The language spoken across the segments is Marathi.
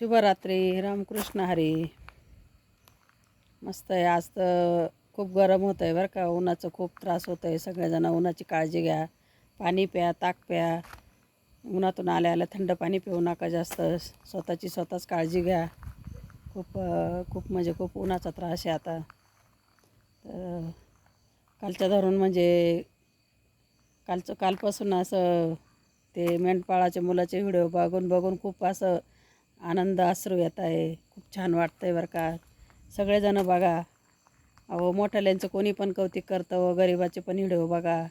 शुभरात्री रामकृष्ण हरी. मस्त आहे. आज तर खूप गरम होतं आहे बरं का. उन्हाचं खूप त्रास होत आहे सगळेजण उन्हाची काळजी घ्या. पाणी प्या ताक प्या. उन्हातून आल्या आल्या थंड पाणी पिऊ नका जास्त. स्वतःची स्वतःच काळजी घ्या. खूप खूप म्हणजे खूप उन्हाचा त्रास आहे आता. तर कालच्या धरून म्हणजे कालचं कालपासून असं ते मेंढपाळाच्या मुलाचे व्हिडिओ बघून बघून खूप असं आनंद अश्रू येत आहे. खूप छान वाटतं आहे बरं का. सगळेजणं बघा. अहो मोठ्याल्यांचं कोणी पण कौतिक करतं व गरिबाचे पण व्हिडिओ बघा.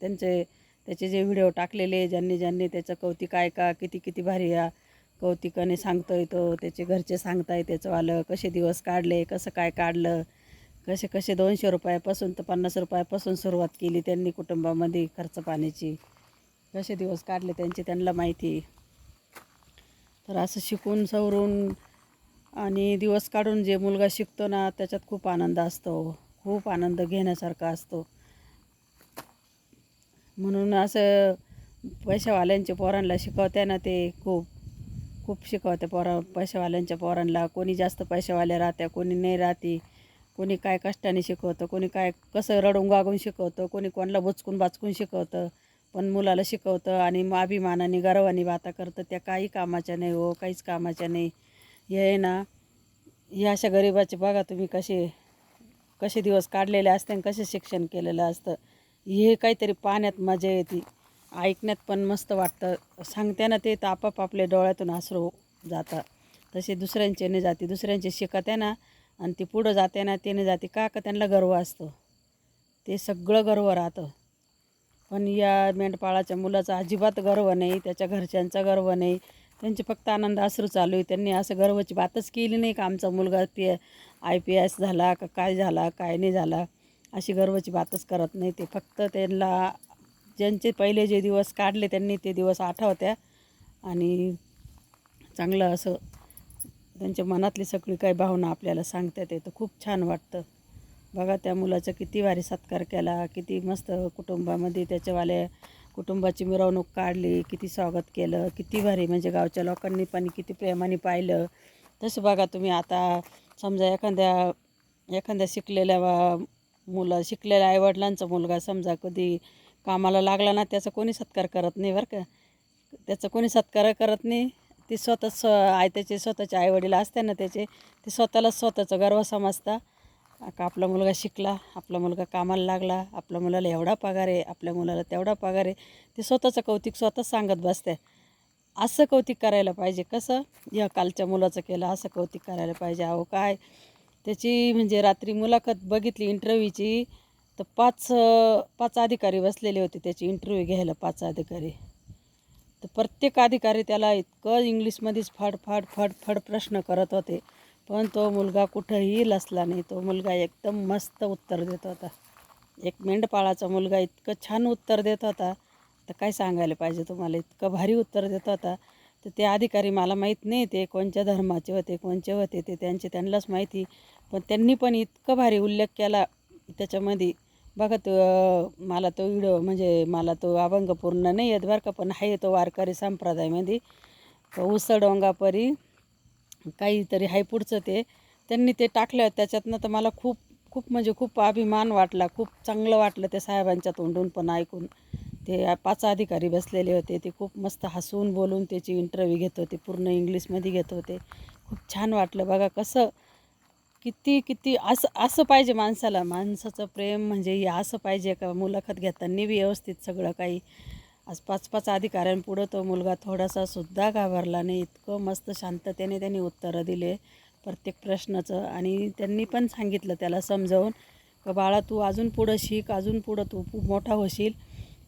त्यांचे त्याचे जे व्हिडिओ टाकलेले ज्यांनी ज्यांनी त्याचं कौतिक ऐका किती किती भारी या कौतिकाने सांगतो तो त्याचे घरचे सांगताय त्याचं आलं कसे दिवस काढले कसं काय काढलं. कसे कसे दोनशे रुपयापासून तर पन्नास रुपयापासून सुरुवात केली त्यांनी कुटुंबामध्ये खर्च पाण्याची. कसे दिवस काढले त्यांची त्यांना माहिती. तर असं शिकून सवरून आणि दिवस काढून जे मुलगा शिकतो ना त्याच्यात खूप आनंद असतो. खूप आनंद घेण्यासारखा असतो. म्हणून असं पैशावाल्यांच्या पोरांना शिकवते ना ते खूप. खूप शिकवते पोरा पैशावाल्यांच्या पोरांना. कोणी जास्त पैशावाले राहत्या कोणी नाही राहते. कोणी काय कष्टाने शिकवतं कोणी काय कसं रडून गागून शिकवतं कोणी कोणाला बुचकून बाचकून शिकवतं. पण मुलाला शिकवतं आणि अभिमानाने गर्वाने बाता करतं त्या काही कामाच्या नाही हो काहीच कामाच्या नाही. हे आहे ना हे अशा गरिबाचे बघा तुम्ही कसे कसे दिवस काढलेले असते आणि कसे शिक्षण केलेलं असतं. हे काहीतरी पाहण्यात मजा येते. ऐकण्यात पण मस्त वाटतं. सांगते ना ते तर आपाप आपल्या डोळ्यातून आसरू जातात तसे दुसऱ्यांचे नाही जाते. दुसऱ्यांचे शिकत आहे ना आणि ती पुढं जाते ना ते नाही जाते. का? का? त्यांना गर्व असतो. ते सगळं गर्व राहतं. पण या मेंढपाळाच्या मुलाचा अजिबात गर्व नाही त्याच्या घरच्यांचा गर्व नाही. त्यांचे फक्त आनंद अश्रू चालू आहे. त्यांनी असं गर्वाची बातच केली नाही का आमचा मुलगा पी आय पी एस झाला का काय झाला काय नाही झाला अशी गर्वाची बातच करत नाही. ते फक्त त्यांना ज्यांचे पहिले जे दिवस काढले त्यांनी ते दिवस आठवत्या आणि चांगलं असं त्यांच्या मनातली सगळी काही भावना आपल्याला सांगतात ते तर खूप छान वाटतं. बघा त्या मुलाचा किती भारी सत्कार केला किती मस्त कुटुंबामध्ये त्याच्यावाल्या कुटुंबाची मिरवणूक काढली किती स्वागत केलं किती भारी. म्हणजे गावच्या लोकांनी पण किती प्रेमाने पाहिलं. तसं बघा तुम्ही आता समजा एखाद्या एखाद्या शिकलेल्या मुलं शिकलेल्या आईवडिलांचा मुलगा समजा कधी कामाला लागला ना त्याचा कोणी सत्कार करत नाही बरं का. त्याचा कोणी सत्कार करत नाही. ती स्वतः स्व आय त्याचे स्वतःचे आईवडील असते ना त्याचे ते स्वतःला स्वतःचं गर्व समजता. का आपला मुलगा शिकला आपला मुलगा कामाला लागला आपल्या मुलाला एवढा पगार आहे आपल्या मुलाला तेवढा पगार आहे. ते स्वतःचं कौतिक स्वतःच सांगत बसते असं कौतिक करायला पाहिजे. कसं? या कालच्या मुलाचं केलं असं कौतिक करायला पाहिजे. अहो काय? त्याची म्हणजे रात्री मुलाखत बघितली इंटरव्ह्यूची तर पाच पाच अधिकारी बसलेले होते त्याची इंटरव्ह्यू घ्यायला पाच अधिकारी. तर प्रत्येक अधिकारी त्याला इतकं इंग्लिशमध्येच फड फड फड फड प्रश्न करत होते. पण तो मुलगा कुठंही लसला नाही. तो मुलगा एकदम मस्त उत्तर देत होता. एक मेंढपाळाचा मुलगा इतकं छान उत्तर देत होता. तर काय सांगायला पाहिजे तुम्हाला? इतकं भारी उत्तर देत होता. तर ते अधिकारी मला माहीत नाही ते कोणत्या धर्माचे होते कोणचे होते ते त्यांचे त्यांनाच माहिती. पण त्यांनी पण इतकं भारी उल्लेख केला त्याच्यामध्ये. बघा तो मला तो व्हिडिओ म्हणजे मला तो अभंग पूर्ण नाही येत बरं का पण आहे तो वारकरी संप्रदायामध्ये. तो उसडोंगापरी काहीतरी हाय पुढचं ते. त्यांनी ते टाकलं. त्याच्यातनं तर मला खूप खूप म्हणजे खूप अभिमान वाटला. खूप चांगलं वाटलं त्या साहेबांच्या तोंडून पण ऐकून. ते पाच अधिकारी बसलेले होते. ते खूप मस्त हसून बोलून त्याची इंटरव्ह्यू घेत होते. पूर्ण इंग्लिशमध्ये घेत होते. खूप छान वाटलं. बघा कसं किती किती असं असं पाहिजे माणसाला. माणसाचं प्रेम म्हणजे हे असं पाहिजे का? मुलाखत घेताना बी व्यवस्थित सगळं काही आज पाच पाच अधिकाऱ्यांपुढं तो मुलगा थोडासा सुद्धा घाबरला नाही. इतकं मस्त शांततेने त्यांनी उत्तरं दिले प्रत्येक प्रश्नाचं. आणि त्यांनी पण सांगितलं त्याला समजावून का बाळा तू अजून पुढं शिक अजून पुढं तू खूप मोठा होशील.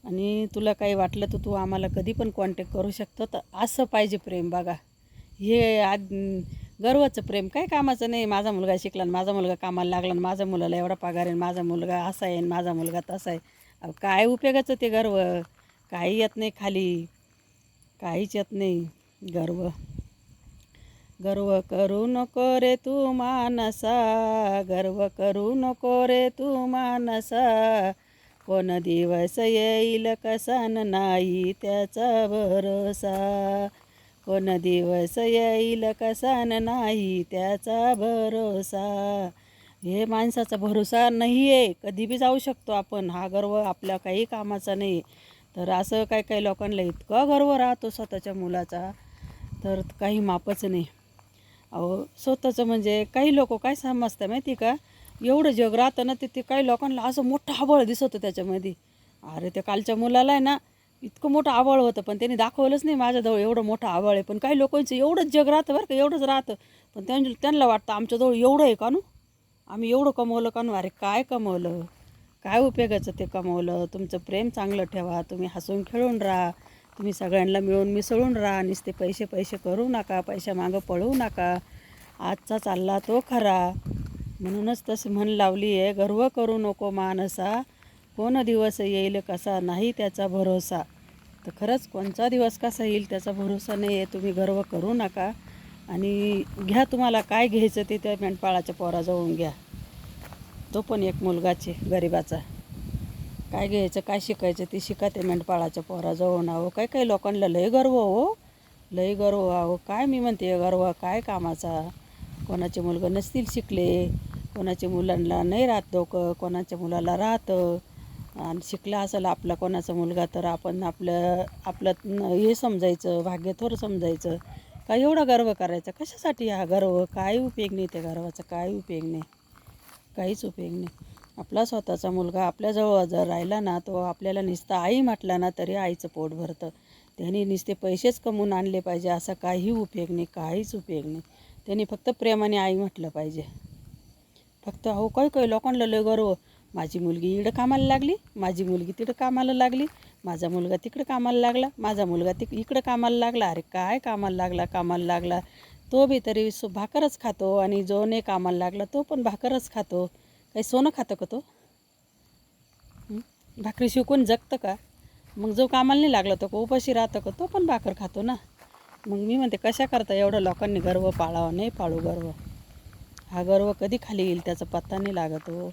आणि तुला काही वाटलं तर तू आम्हाला कधी पण कॉन्टॅक्ट करू शकतो. तर असं पाहिजे प्रेम बघा. हे आज गर्वाचं प्रेम. काय कामाचं नाही. माझा मुलगा शिकला आणि माझा मुलगा कामाला लागला आणि माझ्या मुलाला एवढा पगार आहे आणि माझा मुलगा असा आहे आणि माझा मुलगा तसा आहे. अहो, काय उपयोगाचं ते गर्व? काही येत नाही खाली. काहीच येत नाही. गर्व. गर्व करू नको रे तू मानसा. गर्व करू नको रे तू मानसा. कोण दिवस येईल कसन नाही त्याचा भरोसा. कोण दिवस येईल कसन नाही त्याचा भरोसा. हे माणसाचा भरोसा नाही आहे कधी बी जाऊ शकतो आपण. हा गर्व आपल्या काही कामाचा नाही. तर असं काही काही लोकांना इतका गर्व राहतो स्वतःच्या मुलाचा. तर काही मापच नाही. अहो स्वतःचं म्हणजे काही लोक काय समजतं माहिती का? एवढं जग राहतं ना ते ते काही लोकांना असं मोठं आबळ दिसत त्याच्यामध्ये. अरे त्या कालच्या मुलाला आहे ना इतकं मोठं आबळ होतं पण त्यांनी दाखवलंच नाही माझ्याजवळ एवढं मोठं आबळ आहे. पण काही लोकांचं एवढंच जग राहतं बरं का एवढंच राहतं. पण त्यां त्यांना वाटतं आमच्याजवळ एवढं आहे का नू? आम्ही एवढं कमवलं का नू? अरे काय कमवलं? काय उपयोगाचं ते कमवलं? तुमचं प्रेम चांगलं ठेवा तुम्ही हसून खेळून राहा तुम्ही सगळ्यांना मिळून मिसळून राहा नुसते पैसे पैसे करू नका पैशा मागं पळवू नका. आजचा चालला तो खरा. म्हणूनच तसं म्हण लावली आहे गर्व करू नको मानसा. कोण दिवस येईल कसा नाही त्याचा भरोसा. तर खरंच कोणचा दिवस कसा येईल त्याचा भरोसा नाही आहे तुम्ही गर्व करू नका. आणि घ्या तुम्हाला काय घ्यायचं ते त्या मेंढपाळाच्या पोराजवळून घ्या. तो पण एक मुलगाचे गरिबाचा. काय घ्यायचं काय शिकायचं ते शिका ते मेंढपाळाच्या पोराजवळून अहो काय काही लोकांना लय गर्व हो. लय गर्व अहो. काय मी म्हणते गर्व काय कामाचा? कोणाचे मुलगं नसतील शिकले कोणाच्या मुलांना नाही राहत डोकं कोणाच्या मुलाला राहतं. आणि शिकला असेल आपला कोणाचा मुलगा तर आपण आपलं आपलं हे समजायचं भाग्य थोडं समजायचं. काय एवढा गर्व करायचा? कशासाठी हा गर्व? काय उपयोग नाही त्या गर्वाचा? काय उपयोग नाही? काहीच उपयोग नाही. आपला स्वतःचा मुलगा आपल्याजवळ जर राहिला ना तो आपल्याला नुसतं आई म्हटला ना तरी आईचं पोट भरतं. त्यांनी नुसते पैसेच कमवून आणले पाहिजे असा काही उपयोग नाही काहीच उपयोग नाही. त्यांनी फक्त प्रेमाने आई म्हटलं पाहिजे. फक्त अहो काय काय लोकांना लय गर्व. माझी मुलगी इकडं कामाला लागली माझी मुलगी तिकडं कामाला लागली माझा मुलगा तिकडं कामाला लागला माझा मुलगा तिक इकडं कामाला लागला अरे काय कामाला लागला कामाला लागला. तो बी तरी सो भाकरच खातो आणि जो नाही कामाला लागला तो पण भाकरच खातो. काही सोनं खातं का तो? भाकरी शिकून जगतं का? मग जो कामाला नाही लागला तो का उपाशी राहतं का तो पण भाकर खातो ना. मग मी म्हणते कशा करता एवढं लोकांनी गर्व पाळावा नाही पाळू गर्व? हा गर्व कधी खाली येईल त्याचा पत्ता नाही लागत हो.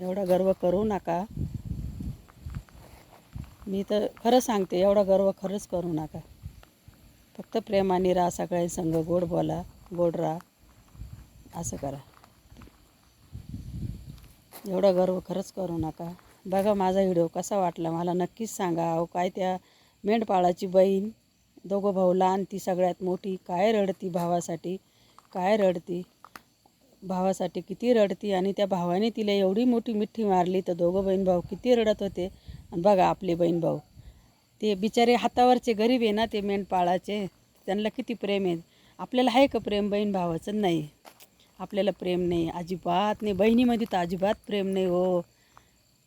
एवढा गर्व करू नका. मी तर खरं सांगते एवढा गर्व खरंच करू नका. फक्त प्रेमाने राहा सगळ्यांसंग गोड बोला गोड राहा. असं करा. एवढा गर्व खरंच करू नका. बघा माझा व्हिडिओ कसा वाटला मला नक्कीच सांगा. अहो काय त्या मेंढपाळाची बहीण दोघं भाऊ लहान ती सगळ्यात मोठी काय रडती भावासाठी? काय रडती? भावासाठी किती रडती? आणि त्या भावाने तिला एवढी मोठी मिठी मारली तर दोघं बहीण भाऊ किती रडत होते? आणि बघा आपले बहीण भाऊ. ते बिचारे हातावरचे गरीब आहे ना ते मेंढपाळाचे. त्यांना किती प्रेम आहे. आपल्याला आहे का प्रेम बहीण भावाचं? नाही. आपल्याला प्रेम नाही. अजिबात नाही. बहिणीमध्ये तर अजिबात प्रेम नाही हो.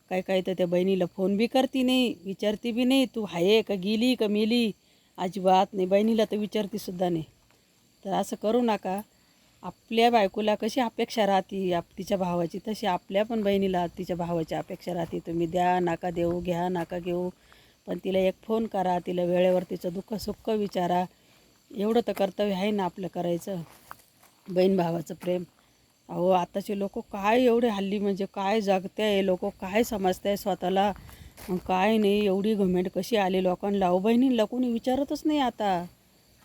काय काय तर त्या बहिणीला फोन बी करती नाही. विचारती बी नाही. तू आहे का गेली का मेली? अजिबात नाही. बहिणीला तर विचारती सुद्धा नाही. तर असं करू नका. आपल्या बायकोला कशी अपेक्षा राहते? आप तिच्या भावाची तशी. आपल्या पण बहिणीला तिच्या भावाची अपेक्षा राहते. तुम्ही द्या नाका देऊ घ्या नाका घेऊ. पण तिला एक फोन करा तिला वेळेवर तिचं दुःख सुख विचारा. एवढं तर कर्तव्य आहे ना आपलं करायचं. बहीण भावाचं प्रेम. अहो आताचे लोक काय एवढे हल्ली म्हणजे काय जगते आहे लोक काय समजते स्वतःला? काय नाही एवढी घमेंट कशी आली लोकांना? अहो बहिणींना कोणी विचारतच नाही आता.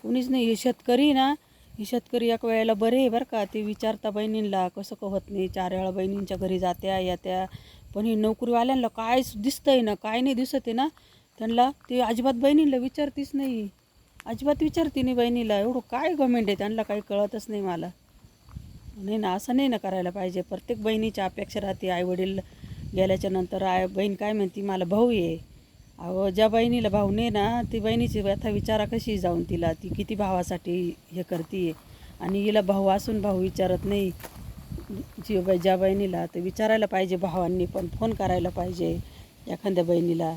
कोणीच नाही. हे शेतकरी ना हे शेतकरी एक वेळेला बरे आहे बरं का? ते विचारता बहिणींना कसं का होत नाही? चार वेळा बहिणींच्या घरी जात्या येत्या. पण हे नोकरीवाल्यांना काय दिसतंय ना काय नाही दिसत आहे ना? त्यांना ती अजिबात बहिणीला विचारतीच नाही. अजिबात विचारते नाही बहिणीला. एवढं काय गमेंट आहे? त्यांना काही कळतच नाही मला. नाही ना असं नाही ना करायला पाहिजे. प्रत्येक बहिणीच्या अपेक्षा राहते. आईवडील गेल्याच्यानंतर आय बहीण काय म्हणते मला भाऊ आहे अहो ज्या बहिणीला भाऊ नाही ना ती बहिणीची व्यथा विचारा कशी जाऊन तिला. ती किती भावासाठी हे करते आणि हिला भाऊ असून भाऊ विचारत नाही. जी बाई ज्या बहिणीला तर विचारायला पाहिजे भावांनी पण फोन करायला पाहिजे एखाद्या बहिणीला.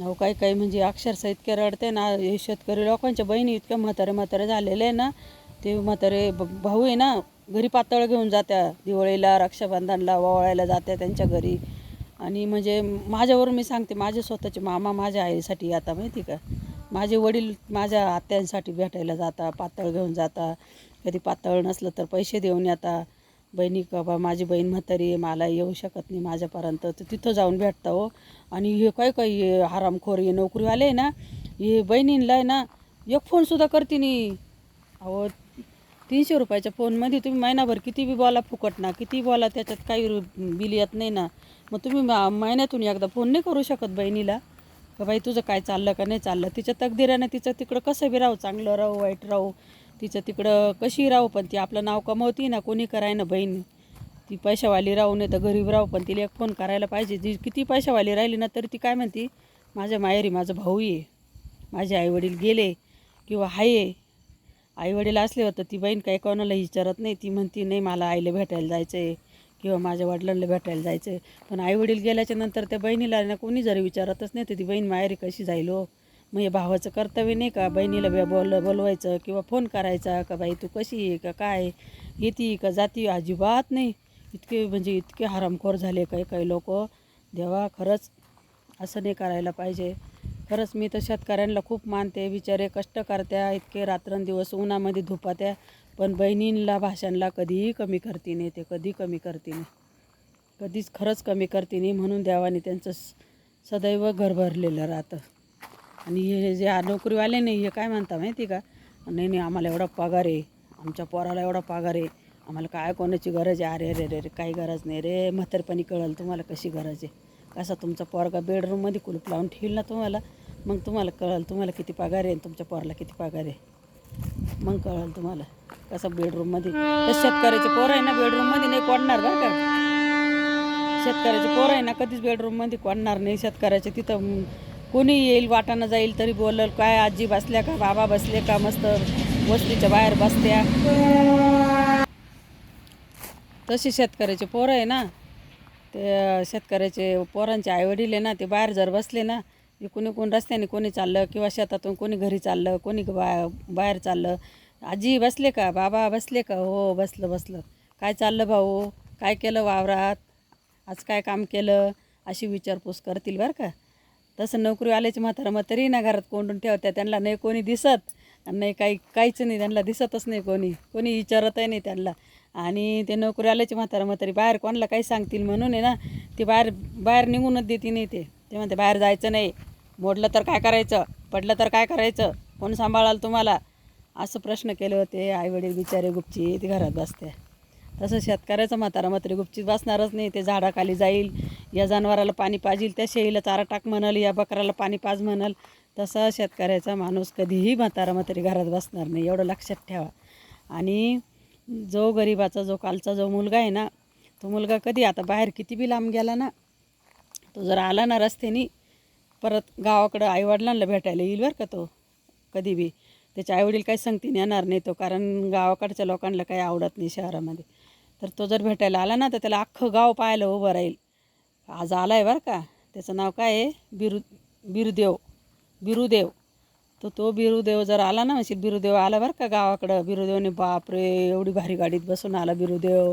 अहो काही काही म्हणजे अक्षरशः इतके रडते ना हे शेतकरी लोकांच्या बहिणी इतक्या म्हातारे म्हातारे झालेले आहे ना ते म्हातारे ब- भाऊ आहे ना घरी पातळ घेऊन जात्या दिवाळीला रक्षाबंधनला वावळायला जात्या त्यांच्या घरी. आणि म्हणजे माझ्यावर मी सांगते माझे स्वतःचे मामा माझ्या आईसाठी आता माहिती का? माझे वडील माझ्या आत्यांसाठी भेटायला जाता पातळ घेऊन जाता. कधी पातळ नसलं तर पैसे देऊन येता. बहिणी का बा माझी बहीण म्हातारी मला येऊ शकत नाही माझ्यापर्यंत. तर तिथं जाऊन भेटता हो. आणि हे काय काय हे हरामखोर हे नोकरीवाले आहे ना हे बहिणींला आहे ना एक फोनसुद्धा करते नाही. अहो तीनशे रुपयाच्या फोनमध्ये तुम्ही महिनाभर किती बी बोला फुकट ना किती बोला त्याच्यात काही रु- बिल येत नाही ना. मग तुम्ही मा- महिन्यातून एकदा फोन नाही करू शकत बहिणीला. का बाई तुझं काय चाललं का नाही चाललं? तिच्या तकदिरानं तिचं तिकडं कसं बी राहू चांगलं राहू वाईट राहू. तिचं तिकडं कशी राहू पण ती आपलं नाव कमवती ना कोणी कराय ना बहीण. ती पैशावाली राहू नाही तर गरीब राहू पण तिला एक फोन करायला पाहिजे. जी किती पैशावाली राहिली ना तरी ती काय म्हणती माझ्या माहेरी माझं भाऊ आहे माझे आईवडील गेले किंवा आहे आईवडील असले होतं ती बहीण काही कोणाला विचारत नाही. ती म्हणती नाही मला आईला भेटायला जायचं आहे किंवा माझ्या वडिलांना भेटायला जायचं आहे पण आईवडील गेल्याच्यानंतर त्या बहिणीला ना कोणी जरी विचारतच नाही तर ती बहीण माहेरी कशी जाईल हो? मग हे भावाचं कर्तव्य नाही का? बहिणीला बे- बोल बोलवायचं किंवा फोन करायचा का बाई तू कशी आहे का? काय येते का? जाती? अजिबात नाही. इतके म्हणजे इतके हरामखोर झाले काही काही लोक. देवा खरंच असं नाही करायला पाहिजे. खरंच मी तर शेतकऱ्यांना खूप मानते. बिचारे कष्ट करत्या इतके रात्रंदिवस उन्हामध्ये धुपात्या. पण बहिणींना भाषांना कधीही कमी करते नाही ते कधी कमी करते नाही. कधीच खरंच कमी करते नाही म्हणून देवाने त्यांचं स- सदैव घर भरलेलं राहतं. आणि हे जे नोकरीवाले नाही हे काय म्हणता माहिती का? नाही नाही आम्हाला एवढा पगार आहे. आमच्या पोराला एवढा पगार आहे. आम्हाला काय कोणाची गरज आहे? अरे अरे अरे अरे काही गरज नाही रे. म्हातारपणी कळलं तुम्हाला कशी गरज आहे? कसा तुमचा पोरगा बेडरूममध्ये कुलूप लावून ठेवल ना तुम्हाला? मग तुम्हाला कळलं तुम्हाला किती पगार आहे आणि तुमच्या पोराला किती पगार आहे? मग कळलं तुम्हाला कसं बेडरूममध्ये तर शेतकऱ्याचे पोरं आहे ना बेडरूममध्ये नाही कोडणार बरं का? शेतकऱ्याचे पोरं आहे ना कधीच बेडरूममध्ये कोडणार नाही. शेतकऱ्याचे तिथं कोणी येईल वाटानं जाईल तरी बोलल काय आजी बसल्या का बाबा बसले का मस्त वस्तीच्या बाहेर बसत्या? तशी शेतकऱ्याचे पोरं आहे ना. ते शेतकऱ्याचे पोरांचे आईवडील आहे ना ते बाहेर जर बसले ना इकून इकून रस्त्याने कोणी चाललं किंवा शेतातून कोणी घरी चाललं कोणी बा बाहेर चाललं आजी बसले का बाबा बसले का? हो बसलं बसलं. काय चाललं भाऊ? काय केलं वावरात? आज काय काम केलं? अशी विचारपूस करतील बरं का. तसं नोकरी आल्याची म्हातारा म्हातारी ना घरात कोंडून ठेवत्या. त्यांना नाही कोणी दिसत आणि नाही काही काहीच नाही. त्यांना दिसतच नाही कोणी. कोणी विचारतही नाही त्यांना. आणि ते नोकरी आल्याची म्हातारा म्हातारी बाहेर कोणाला काही सांगतील म्हणून आहे ना ते बाहेर बाहेर निघूनच देते नाही ते. ते म्हणते बाहेर जायचं नाही. मोडलं तर काय करायचं? पडलं तर काय करायचं? कोण सांभाळाल तुम्हाला? असं प्रश्न केले होते आईवडील बिचारे गुपची ते घरात बसते तसं शेतकऱ्याचं म्हातारा मात्र गुपचीत बसणारच नाही ते झाडाखाली जाईल या जनावराला पाणी पाजील त्या शेळीला चारा टाक म्हणाल या बकराला पाणी पाज म्हणाल तसा शेतकऱ्याचा माणूस कधीही म्हातारा मात्र घरात बसणार नाही एवढं लक्षात ठेवा. आणि जो गरिबाचा जो कालचा जो मुलगा आहे ना तो मुलगा कधी आता बाहेर किती बी लांब गेला ना तो जर आला ना रस्त्याने परत गावाकडं आईवडिलांना भेटायला येईल बरं का तो कधी बी. त्याचे आईवडील काही सांगतीने येणार नाही तो कारण गावाकडच्या लोकांना काही आवडत नाही शहरामध्ये. तर तो जर भेटायला आला ना तर त्याला अख्खं गाव पाहायला उभं राहील. आज आला आहे बरं का. त्याचं नाव काय आहे? बिरु बिरुदेव. बिरुदेव. तर तो बिरुदेव जर आला ना म्हणजे बिरुदेव आला बरं का गावाकडं. बिरुदेवने बापरे एवढी भारी गाडीत बसून आला बिरुदेव.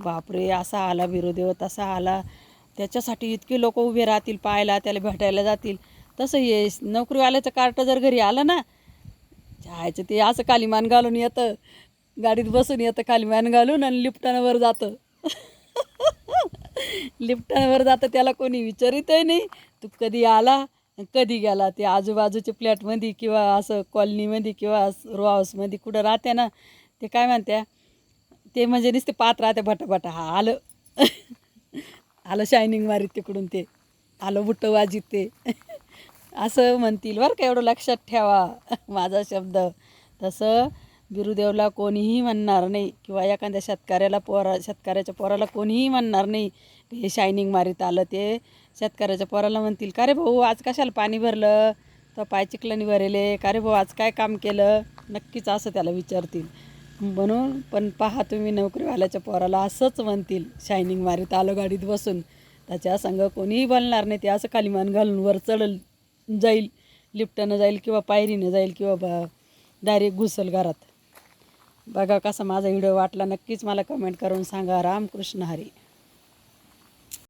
बापरे असा आला बिरुदेव तसा आला. त्याच्यासाठी इतके लोक उभे राहतील पाहायला त्याला भेटायला जातील. तसं ये नोकरीवाल्याचं कार्ट जर घरी आलं ना जायचं ते असं खाली मान घालून येतं. गाडीत बसून येतं खाली मॅन घालून आणि लिफ्टांवर जातं. लिफ्टांवर जातं त्याला कोणी विचारितही नाही. तू कधी आला कधी गेला? ते आजूबाजूच्या फ्लॅटमध्ये किंवा असं कॉलनीमध्ये किंवा रो हाऊसमध्ये कुठं राहते ना ते काय म्हणत्या ते म्हणजे नुसते पात राहते भटाभटा. हा आलं. आलं शायनिंग मारीत तिकडून ते. आलं बुट्ट वाजित ते. असं म्हणतील बरं का एवढं लक्षात ठेवा माझा शब्द. तसं बिरुदेवला कोणीही म्हणणार नाही किंवा एखाद्या शेतकऱ्याला पोरा शेतकऱ्याच्या पोराला कोणीही म्हणणार नाही हे शायनिंग मारीत आलं ते शेतकऱ्याच्या पोराला म्हणतील का रे भाऊ आज कशाला पाणी भरलं? तो पाय चिखलानी भरेले. का रे भाऊ आज काय काम केलं? नक्कीच असं त्याला विचारतील. म्हणून पण पहा तुम्ही नोकरीवाल्याच्या पोराला असंच म्हणतील शायनिंग मारीत आलं गाडीत बसून. त्याच्या संग कोणीही बोलणार नाही. ते असं खालीमान घालून वर चढल जाईल लिफ्टनं जाईल किंवा पायरीनं जाईल किंवा बा डायरेक्ट घुसल घरात. बघा कसा माझा व्हिडिओ वाटला नक्कीच मला कमेंट करून सांगा. रामकृष्ण हरी.